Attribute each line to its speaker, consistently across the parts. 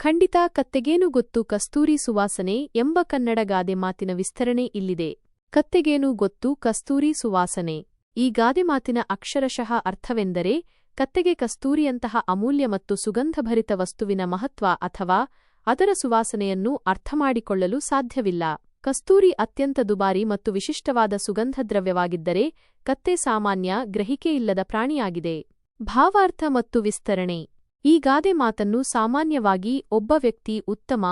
Speaker 1: ಖಂಡಿತ ಕತ್ತೆಗೇನು ಗೊತ್ತು ಕಸ್ತೂರಿ ಸುವಾಸನೆ ಎಂಬ ಕನ್ನಡ ಗಾದೆ ಮಾತಿನ ವಿಸ್ತರಣೆ ಇಲ್ಲಿದೆ. ಕತ್ತೆಗೇನು ಗೊತ್ತು ಕಸ್ತೂರಿ ಸುವಾಸನೆ. ಈ ಗಾದೆ ಮಾತಿನ ಅಕ್ಷರಶಃ ಅರ್ಥವೆಂದರೆ ಕತ್ತೆಗೆ ಕಸ್ತೂರಿಯಂತಹ ಅಮೂಲ್ಯ ಮತ್ತು ಸುಗಂಧಭರಿತ ವಸ್ತುವಿನ ಮಹತ್ವ ಅಥವಾ ಅದರ ಸುವಾಸನೆಯನ್ನು ಅರ್ಥಮಾಡಿಕೊಳ್ಳಲು ಸಾಧ್ಯವಿಲ್ಲ. ಕಸ್ತೂರಿ ಅತ್ಯಂತ ದುಬಾರಿ ಮತ್ತು ವಿಶಿಷ್ಟವಾದ ಸುಗಂಧದ್ರವ್ಯವಾಗಿದ್ದರೆ ಕತ್ತೆ ಸಾಮಾನ್ಯ ಗ್ರಹಿಕೆಯಿಲ್ಲದ ಪ್ರಾಣಿಯಾಗಿದೆ. ಭಾವಾರ್ಥ ಮತ್ತು ವಿಸ್ತರಣೆ. ಈ ಗಾದೆ ಮಾತನ್ನು ಸಾಮಾನ್ಯವಾಗಿ ಒಬ್ಬ ವ್ಯಕ್ತಿ ಉತ್ತಮ,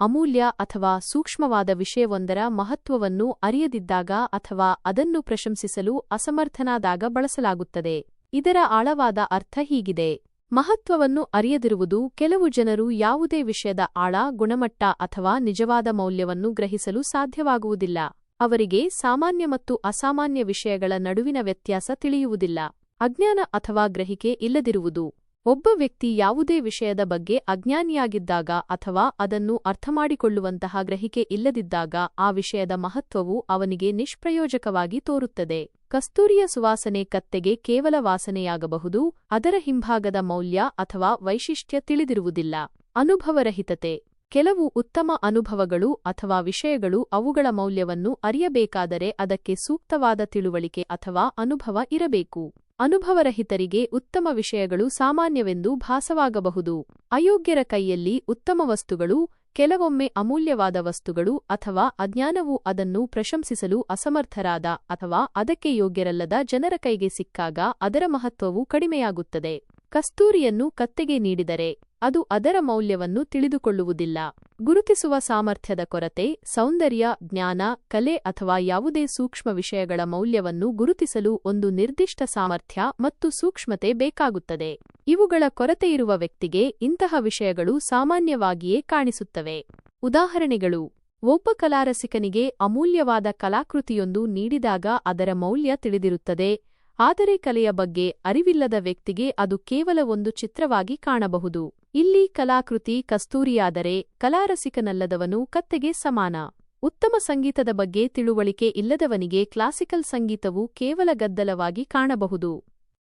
Speaker 1: ಅಮೂಲ್ಯ ಅಥವಾ ಸೂಕ್ಷ್ಮವಾದ ವಿಷಯವೊಂದರ ಮಹತ್ವವನ್ನು ಅರಿಯದಿದ್ದಾಗ ಅಥವಾ ಅದನ್ನು ಪ್ರಶಂಸಿಸಲು ಅಸಮರ್ಥನಾದಾಗ ಬಳಸಲಾಗುತ್ತದೆ. ಇದರ ಆಳವಾದ ಅರ್ಥ ಹೀಗಿದೆ. ಮಹತ್ವವನ್ನು ಅರಿಯದಿರುವುದು ಕೆಲವು ಜನರು ಯಾವುದೇ ವಿಷಯದ ಆಳ, ಗುಣಮಟ್ಟ ಅಥವಾ ನಿಜವಾದ ಮೌಲ್ಯವನ್ನು ಗ್ರಹಿಸಲು ಸಾಧ್ಯವಾಗುವುದಿಲ್ಲ. ಅವರಿಗೆ ಸಾಮಾನ್ಯ ಮತ್ತು ಅಸಾಮಾನ್ಯ ವಿಷಯಗಳ ನಡುವಿನ ವ್ಯತ್ಯಾಸ ತಿಳಿಯುವುದಿಲ್ಲ. ಅಜ್ಞಾನ ಅಥವಾ ಗ್ರಹಿಕೆ ಇಲ್ಲದಿರುವುದು. ಒಬ್ಬ ವ್ಯಕ್ತಿ ಯಾವುದೇ ವಿಷಯದ ಬಗ್ಗೆ ಅಜ್ಞಾನಿಯಾಗಿದ್ದಾಗ ಅಥವಾ ಅದನ್ನು ಅರ್ಥಮಾಡಿಕೊಳ್ಳುವಂತಹ ಗ್ರಹಿಕೆ ಇಲ್ಲದಿದ್ದಾಗ ಆ ವಿಷಯದ ಮಹತ್ವವು ಅವನಿಗೆ ನಿಷ್ಪ್ರಯೋಜಕವಾಗಿ ತೋರುತ್ತದೆ. ಕಸ್ತೂರಿಯ ಸುವಾಸನೆ ಕತ್ತೆಗೆ ಕೇವಲ ವಾಸನೆಯಾಗಬಹುದು, ಅದರ ಹಿಂಭಾಗದ ಮೌಲ್ಯ ಅಥವಾ ವೈಶಿಷ್ಟ್ಯ ತಿಳಿದಿರುವುದಿಲ್ಲ. ಅನುಭವರಹಿತತೆ ಕೆಲವು ಉತ್ತಮ ಅನುಭವಗಳು ಅಥವಾ ವಿಷಯಗಳು ಅವುಗಳ ಮೌಲ್ಯವನ್ನು ಅರಿಯಬೇಕಾದರೆ ಅದಕ್ಕೆ ಸೂಕ್ತವಾದ ತಿಳುವಳಿಕೆ ಅಥವಾ ಅನುಭವ ಇರಬೇಕು. ಅನುಭವರಹಿತರಿಗೆ ಉತ್ತಮ ವಿಷಯಗಳು ಸಾಮಾನ್ಯವೆಂದು ಭಾಸವಾಗಬಹುದು. ಅಯೋಗ್ಯರ ಕೈಯಲ್ಲಿ ಉತ್ತಮ ವಸ್ತುಗಳು, ಕೆಲವೊಮ್ಮೆ ಅಮೂಲ್ಯವಾದ ವಸ್ತುಗಳು ಅಥವಾ ಅಜ್ಞಾನವು ಅದನ್ನು ಪ್ರಶಂಸಿಸಲು ಅಸಮರ್ಥರಾದ ಅಥವಾ ಅದಕ್ಕೆ ಯೋಗ್ಯರಲ್ಲದ ಜನರ ಕೈಗೆ ಸಿಕ್ಕಾಗ ಅದರ ಮಹತ್ವವು ಕಡಿಮೆಯಾಗುತ್ತದೆ. ಕಸ್ತೂರಿಯನ್ನು ಕತ್ತೆಗೆ ನೀಡಿದರೆ ಅದು ಅದರ ಮೌಲ್ಯವನ್ನು ತಿಳಿದುಕೊಳ್ಳುವುದಿಲ್ಲ. ಗುರುತಿಸುವ ಸಾಮರ್ಥ್ಯದ ಕೊರತೆ, ಸೌಂದರ್ಯ, ಜ್ಞಾನ, ಕಲೆ ಅಥವಾ ಯಾವುದೇ ಸೂಕ್ಷ್ಮ ವಿಷಯಗಳ ಮೌಲ್ಯವನ್ನು ಗುರುತಿಸಲು ಒಂದು ನಿರ್ದಿಷ್ಟ ಸಾಮರ್ಥ್ಯ ಮತ್ತು ಸೂಕ್ಷ್ಮತೆ ಬೇಕಾಗುತ್ತದೆ. ಇವುಗಳ ಕೊರತೆಯಿರುವ ವ್ಯಕ್ತಿಗೆ ಇಂತಹ ವಿಷಯಗಳು ಸಾಮಾನ್ಯವಾಗಿಯೇ ಕಾಣಿಸುತ್ತವೆ. ಉದಾಹರಣೆಗಳು ಒಬ್ಬ ಕಲಾರಸಿಕನಿಗೆ ಅಮೂಲ್ಯವಾದ ಕಲಾಕೃತಿಯೊಂದು ನೀಡಿದಾಗ ಅದರ ಮೌಲ್ಯ ತಿಳಿದಿರುತ್ತದೆ, ಆದರೆ ಕಲೆಯ ಬಗ್ಗೆ ಅರಿವಿಲ್ಲದ ವ್ಯಕ್ತಿಗೆ ಅದು ಕೇವಲ ಒಂದು ಚಿತ್ರವಾಗಿ ಕಾಣಬಹುದು. ಇಲ್ಲಿ ಕಲಾಕೃತಿ ಕಸ್ತೂರಿಯಾದರೆ ಕಲಾರಸಿಕನಲ್ಲದವನು ಕತ್ತೆಗೆ ಸಮಾನ. ಉತ್ತಮ ಸಂಗೀತದ ಬಗ್ಗೆ ತಿಳುವಳಿಕೆ ಇಲ್ಲದವನಿಗೆ ಕ್ಲಾಸಿಕಲ್ ಸಂಗೀತವು ಕೇವಲ ಗದ್ದಲವಾಗಿ ಕಾಣಬಹುದು.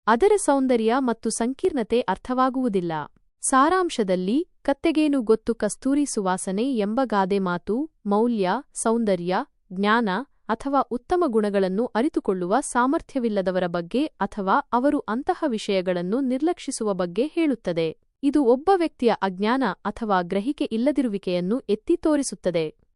Speaker 1: ಅದರ ಸೌಂದರ್ಯ ಮತ್ತು ಸಂಕೀರ್ಣತೆ ಅರ್ಥವಾಗುವುದಿಲ್ಲ. ಸಾರಾಂಶದಲ್ಲಿ, ಕತ್ತೆಗೇನು ಗೊತ್ತು ಕಸ್ತೂರಿ ಸುವಾಸನೆ ಎಂಬ ಗಾದೆ ಮಾತು, ಮೌಲ್ಯ, ಸೌಂದರ್ಯ, ಜ್ಞಾನ ಅಥವಾ ಉತ್ತಮ ಗುಣಗಳನ್ನು ಅರಿತುಕೊಳ್ಳುವ ಸಾಮರ್ಥ್ಯವಿಲ್ಲದವರ ಬಗ್ಗೆ ಅಥವಾ ಅವರು ಅಂತಹ ವಿಷಯಗಳನ್ನು ನಿರ್ಲಕ್ಷಿಸುವ ಬಗ್ಗೆ ಹೇಳುತ್ತದೆ. ಇದು ಒಬ್ಬ ವ್ಯಕ್ತಿಯ ಅಜ್ಞಾನ ಅಥವಾ ಗ್ರಹಿಕೆ ಇಲ್ಲದಿರುವಿಕೆಯನ್ನು ಎತ್ತಿ ತೋರಿಸುತ್ತದೆ.